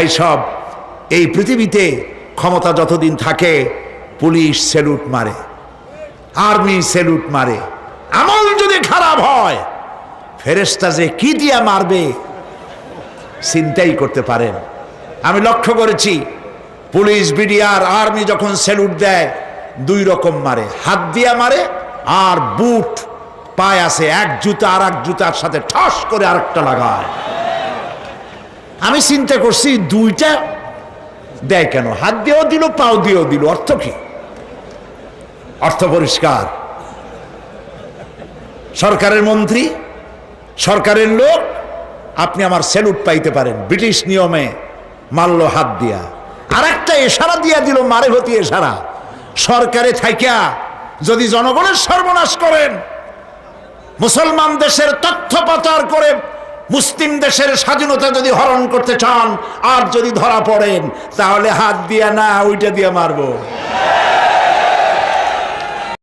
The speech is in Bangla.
এইসব, এই পৃথিবীতে ক্ষমতা যতদিন থাকে, পুলিশ সেলুট মারে, আর্মি সেলুট মারে, আমল যদি খারাপ হয় ফেরেস্তা যে কি দিয়া মারবে, চিন্তাই করতে পারেন। আমি লক্ষ্য করেছি, পুলিশ, বিডিআর, আর্মি যখন সেলুট দেয়, দুই রকম মারে, হাত দিয়া মারে আর বুট, পায় আছে, এক জুতা আর এক জুতার সাথে ঠস করে আরেকটা লাগায়। আমি চিন্তা করছি, দুইটা দেয় কেন? হাত দিয়েও দিল, পাও দিয়েও দিল। অর্থ কি? অর্থ পরিষ্কার। সরকারের মন্ত্রী, সরকারের লোক, আপনি আমার স্যালুট পাইতে পারেন। ব্রিটিশ নিয়মে মারল হাত দিয়া। আর একটা এশারা দিয়া দিল মারে হতি এশারা সরকারে থাইকা, যদি জনগণের সর্বনাশ করেন, মুসলমান দেশের তথ্য পাচার করে মুসলিম দেশের স্বাধীনতা যদি হরণ করতে চান, আর যদি ধরা পড়েন, তাহলে হাত দিয়ে না, ওইটা দিয়ে মারবো।